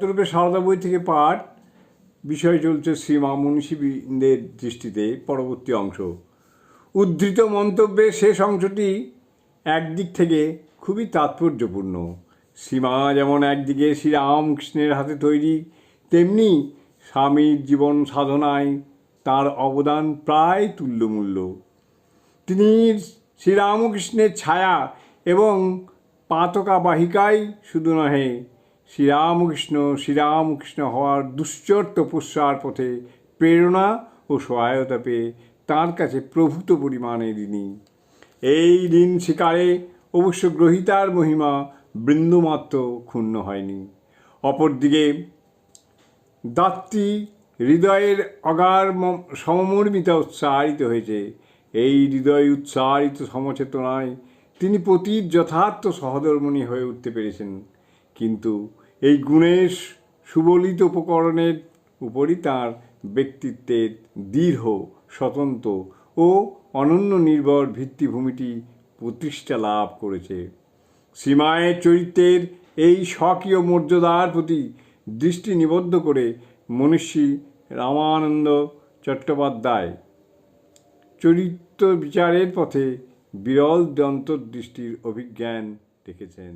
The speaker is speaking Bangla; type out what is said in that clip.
দত্তরূপে সারদা বই থেকে পাঠ, বিষয় চলছে শ্রীমা মনীষীবৃন্দের দৃষ্টিতে, পরবর্তী অংশ। উদ্ধৃত মন্তব্যে শেষ অংশটি একদিক থেকে খুবই তাৎপর্যপূর্ণ। সীমা যেমন একদিকে শ্রীরামকৃষ্ণের হাতে তৈরি, তেমনি স্বামীর জীবন সাধনায় তার অবদান প্রায় তুল্যমূল্য। তিনি শ্রীরামকৃষ্ণের ছায়া এবং পাতকা বাহিকায় শুধু নহে শ্রীরামকৃষ্ণ শ্রীরামকৃষ্ণ হওয়ার দুশ্চর তপস্যার পথে প্রেরণা ও সহায়তা পেয়ে তাঁর কাছে প্রভূত পরিমাণে ঋণী। এই ঋণ শিকারে অবশ্য গ্রহিতার মহিমা বৃন্দমাত্র ক্ষুণ্ণ হয়নি। অপরদিকে, দাত্রী হৃদয়ের অগার সমমর্মিতা উৎসাহিত হয়েছে। এই হৃদয় উৎসাহিত সমচেতনায় তিনি পতির যথার্থ সহধর্মণী হয়ে উঠতে পেরেছেন। কিন্তু এই গুণের সুবলিত উপকরণের উপরই তাঁর ব্যক্তিত্বের দৃঢ়, স্বতন্ত্র ও অনন্য নির্ভর ভিত্তিভূমিটি প্রতিষ্ঠা লাভ করেছে। সীমায়ের চরিত্রের এই স্বকীয় মর্যাদার প্রতি দৃষ্টি নিবদ্ধ করে মনীষী রামানন্দ চট্টোপাধ্যায় চরিত্র বিচারের পথে বিরল দন্তদৃষ্টির অভিজ্ঞান রেখেছেন